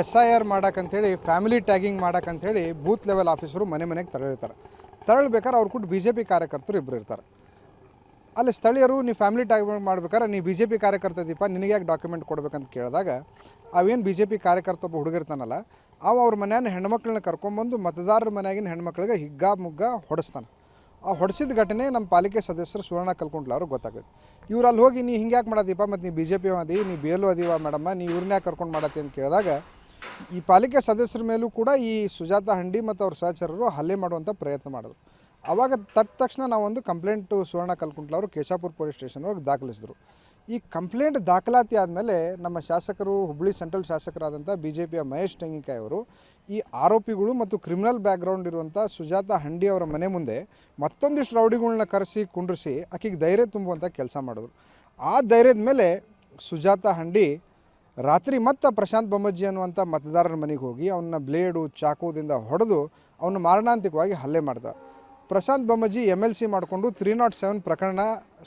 S I R ಮಾಡೋಕ್ಕಂಥೇಳಿ family tagging ಮಾಡೋಕ್ಕಂಥೇಳಿ booth level officer ಮನೆ ಮನೆಗೆ ತೆರಳಿರ್ತಾರೆ. ತೆರಳ್ಬೇಕಾದ್ರೆ ಅವ್ರು ಕೂಡ ಬಿ ಜೆ ಪಿ ಕಾರ್ಯಕರ್ತರು ಇಬ್ಬರು ಇರ್ತಾರೆ. ಅಲ್ಲಿ ಸ್ಥಳೀಯರು, ನೀವು ಫ್ಯಾಮಿಲಿ ಟ್ಯಾಗ್ ಮಾಡ್ಬೇಕಾದ್ರೆ ನೀವು ಬಿ ಜೆ ಪಿ ಕಾರ್ಯಕರ್ತ ದೀಪ ನಿನಗೆ ಯಾಕೆ ಡಾಕ್ಯುಮೆಂಟ್ ಕೊಡ್ಬೇಕಂತ ಕೇಳಿದಾಗ, ಅವೇನು ಬಿ ಜೆ ಪಿ ಕಾರ್ಯಕರ್ತ ಒಬ್ಬ ಹುಡುಗಿರ್ತಾನಲ್ಲ, ಅವ ಅವ್ರ ಮನೆಯನ್ನು ಹೆಣ್ಮಕ್ಳನ್ನ ಕರ್ಕೊಂಬಂದು ಮತದಾರರ ಮನೆಯಾಗಿನ ಹೆಣ್ಮಕ್ಳಿಗೆ ಹಿಗ್ಗ ಮುಗ್ಗ ಹೊಡೆಸ್ತಾನೆ. ಆ ಹೊಡೆಸಿದ ಘಟನೆ ನಮ್ಮ ಪಾಲಿಕೆ ಸದಸ್ಯರು ಸುವರ್ಣ ಕಲ್ಕೊಂಡ್ಲ ಅವ್ರಿಗೆ ಗೊತ್ತಾಗುತ್ತೆ. ಇವ್ರು ಅಲ್ಲಿ ಹೋಗಿ, ನೀ ಹಿಂಗೆ ಯಾಕೆ ಮಾಡೋದೀಪ ಮತ್ತು ನೀವು ಬಿ ಜೆ ಪಿ ಅದಿ, ನೀ ಬಿ ಎಲ್ ಅದೀವ ಮೇಡಮ್ಮ ನೀವು ಇವ್ರನ್ನ ಯಾಕೆ ಕರ್ಕೊಂಡು ಮಾಡತ್ತಿ? ಅಂತ ಕೇಳಿದಾಗ ಈ ಪಾಲಿಕೆ ಸದಸ್ಯರ ಮೇಲೂ ಕೂಡ ಈ ಸುಜಾತ ಹಂಡಿ ಮತ್ತು ಅವ್ರ ಸಹಚರರು ಹಲ್ಲೆ ಮಾಡುವಂಥ ಪ್ರಯತ್ನ ಮಾಡಿದ್ರು. ಆವಾಗ ತಟ್ಟ ತಕ್ಷಣ ನಾವೊಂದು ಕಂಪ್ಲೇಂಟು ಸುವರ್ಣ ಕಲ್ಕುಂಟ್ಲ ಅವರು ಕೇಶಾಪುರ ಪೊಲೀಸ್ ಸ್ಟೇಷನ್ ಅವ್ರಿಗೆ ದಾಖಲಿಸಿದ್ರು. ಈ ಕಂಪ್ಲೇಂಟ್ ದಾಖಲಾತಿ ಆದಮೇಲೆ ನಮ್ಮ ಶಾಸಕರು ಹುಬ್ಬಳ್ಳಿ ಸೆಂಟ್ರಲ್ ಶಾಸಕರಾದಂಥ ಬಿ ಜೆ ಪಿಯ ಮಹೇಶ್ ಟೆಂಗಿಕಾಯಿ ಅವರು ಈ ಆರೋಪಿಗಳು ಮತ್ತು ಕ್ರಿಮಿನಲ್ ಬ್ಯಾಕ್ಗ್ರೌಂಡ್ ಇರುವಂಥ ಸುಜಾತ ಹಂಡಿ ಅವರ ಮನೆ ಮುಂದೆ ಮತ್ತೊಂದಿಷ್ಟು ರೌಡಿಗಳನ್ನ ಕರೆಸಿ, ಕುಂಡ್ರಿಸಿ, ಆಕೆಗೆ ಧೈರ್ಯ ತುಂಬುವಂಥ ಕೆಲಸ ಮಾಡಿದ್ರು. ಆ ಧೈರ್ಯದ ಮೇಲೆ ಸುಜಾತ ಹಂಡಿ ರಾತ್ರಿ ಮತ್ತೆ ಪ್ರಶಾಂತ್ ಬೊಮ್ಮಜ್ಜಿ ಅನ್ನುವಂಥ ಮತದಾರರ ಮನೆಗೆ ಹೋಗಿ ಅವನ್ನ ಬ್ಲೇಡು, ಚಾಕುದಿಂದ ಹೊಡೆದು ಅವನು ಮಾರಣಾಂತಿಕವಾಗಿ ಹಲ್ಲೆ ಮಾಡ್ದ. Prashanth Bommajji M L C ಮಾಡಿಕೊಂಡು ತ್ರೀ ನಾಟ್ ಸೆವೆನ್ ಪ್ರಕರಣ,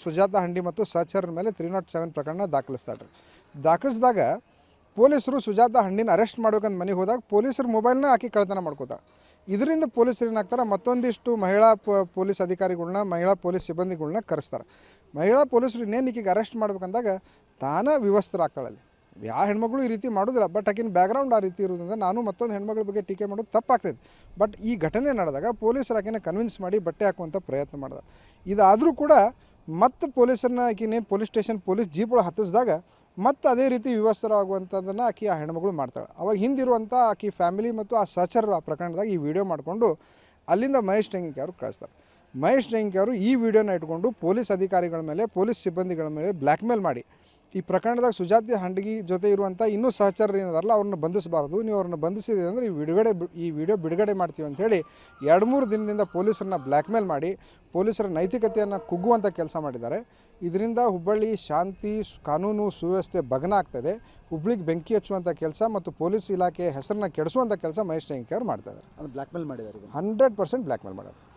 ಸುಜಾತ ಹಂಡಿ ಮತ್ತು ಸಚರ್ನ ಮೇಲೆ ತ್ರೀ ನಾಟ್ ಸೆವೆನ್ ಪ್ರಕರಣ ದಾಖಲಿಸ್ತಾರೆ ದಾಖಲಿಸಿದಾಗ ಪೊಲೀಸರು ಸುಜಾತ ಹಂಡಿನ ಅರೆಸ್ಟ್ ಮಾಡ್ಬೇಕಂತ ಮನೆಗೆ ಹೋದಾಗ ಪೊಲೀಸರ ಮೊಬೈಲ್ನ ಹಾಕಿ ಕಳ್ತನ ಮಾಡ್ಕೋತಾರೆ ಇದರಿಂದ ಪೊಲೀಸರು ಏನಾಗ್ತಾರೆ ಮತ್ತೊಂದಿಷ್ಟು ಮಹಿಳಾ ಪೊಲೀಸ್ ಅಧಿಕಾರಿಗಳನ್ನ ಮಹಿಳಾ ಪೊಲೀಸ್ ಸಿಬ್ಬಂದಿಗಳನ್ನ ಕರೆಸ್ತಾರೆ. ಮಹಿಳಾ ಪೊಲೀಸರು ಇನ್ನೇನು ಈಕೆಗೆ ಅರೆಸ್ಟ್ ಮಾಡ್ಬೇಕಂದಾಗ ತಾನ ವಿವಸ್ತರಾಗ್ತಾಳಲ್ಲಿ. ಯಾವ ಹೆಣ್ಮಗಳು ಈ ರೀತಿ ಮಾಡೋದಿಲ್ಲ ಬಟ್ ಆಕಿನ ಬ್ಯಾಕ್ಗ್ರೌಂಡ್ ಆ ರೀತಿ ಇರೋದ್ರಿಂದ ನಾನು ಮತ್ತೊಂದು ಹೆಣ್ಮಗಳ ಬಗ್ಗೆ ಟೀಕೆ ಮಾಡೋದು ತಪ್ಪಾಗ್ತೈತೆ ಬಟ್ ಈ ಘಟನೆ ನಡೆದಾಗ ಪೊಲೀಸರು ಆಕಿನ ಕನ್ವಿನ್ಸ್ ಮಾಡಿ ಬಟ್ಟೆ ಹಾಕುವಂಥ ಪ್ರಯತ್ನ ಮಾಡಿದ. ಇದಾದರೂ ಕೂಡ ಮತ್ತೆ ಪೊಲೀಸರನ್ನ ಆಕಿನೇನು ಪೊಲೀಸ್ ಸ್ಟೇಷನ್ ಪೊಲೀಸ್ ಜೀಪ್ಗಳು ಹತ್ತಿಸಿದಾಗ ಮತ್ತೆ ಅದೇ ರೀತಿ ವಿವಸ್ತರಾಗುವಂಥದ್ದನ್ನು ಆಕಿ ಆ ಹೆಣ್ಮಗಳು ಮಾಡ್ತಾಳೆ. ಅವಾಗ ಹಿಂದಿರುವಂಥ ಆಕಿ ಫ್ಯಾಮಿಲಿ ಮತ್ತು ಆ ಸಹಚರರು ಆ ಪ್ರಕರಣದಾಗ ಈ ವಿಡಿಯೋ ಮಾಡಿಕೊಂಡು ಅಲ್ಲಿಂದ ಮಹೇಶ್ ಟೆಂಗಿಕೆ ಅವರು ಕಳಿಸ್ತಾರೆ. ಮಹೇಶ್ ಟೆಂಗಿಕೆ ಅವರು ಈ ವಿಡಿಯೋನ ಇಟ್ಕೊಂಡು ಪೊಲೀಸ್ ಅಧಿಕಾರಿಗಳ ಮೇಲೆ, ಪೊಲೀಸ್ ಸಿಬ್ಬಂದಿಗಳ ಮೇಲೆ ಬ್ಲ್ಯಾಕ್ಮೇಲ್ ಮಾಡಿ. ಈ ಪ್ರಕರಣದಾಗ ಸುಜಾತಿ ಹಂಡಗಿ ಜೊತೆ ಇರುವಂಥ ಇನ್ನೂ ಸಹಚರರು ಏನದಾರಲ್ಲ ಅವ್ರನ್ನ ಬಂಧಿಸಬಾರ್ದು. ನೀವು ಅವ್ರನ್ನ ಬಂಧಿಸಿದೆ ಅಂದರೆ ಈ ಬಿಡುಗಡೆ ಬಿ- ಈ ವಿಡಿಯೋ ಬಿಡುಗಡೆ ಮಾಡ್ತೀವಿ ಅಂತೇಳಿ ಎರಡು ಮೂರು ದಿನದಿಂದ ಪೊಲೀಸರನ್ನ ಬ್ಲ್ಯಾಕ್ ಮೇಲ್ ಮಾಡಿ ಪೊಲೀಸರ ನೈತಿಕತೆಯನ್ನು ಕುಗ್ಗುವಂಥ ಕೆಲಸ ಮಾಡಿದ್ದಾರೆ. ಇದರಿಂದ ಹುಬ್ಬಳ್ಳಿ ಶಾಂತಿ ಕಾನೂನು ಸುವ್ಯವಸ್ಥೆ ಭಗ್ನ ಆಗ್ತದೆ. ಹುಬ್ಬಳ್ಳಿಗೆ ಬೆಂಕಿ ಹಚ್ಚುವಂಥ ಕೆಲಸ ಮತ್ತು ಪೊಲೀಸ್ ಇಲಾಖೆ ಹೆಸರನ್ನ ಕೆಡಿಸುವಂಥ ಕೆಲಸ ಮಹೇಶ್ ಟೆಂಕಿ ಅವರು ಮಾಡ್ತಾ ಇದ್ದಾರೆ. ಅಂದ್ರೆ ಬ್ಲ್ಯಾಕ್ ಮೇಲ್ ಮಾಡಿದ್ದಾರೆ ಹಂಡ್ರೆಡ್ ಪರ್ಸೆಂಟ್ ಬ್ಲ್ಯಾಕ್ ಮೇಲ್ ಮಾಡೋದು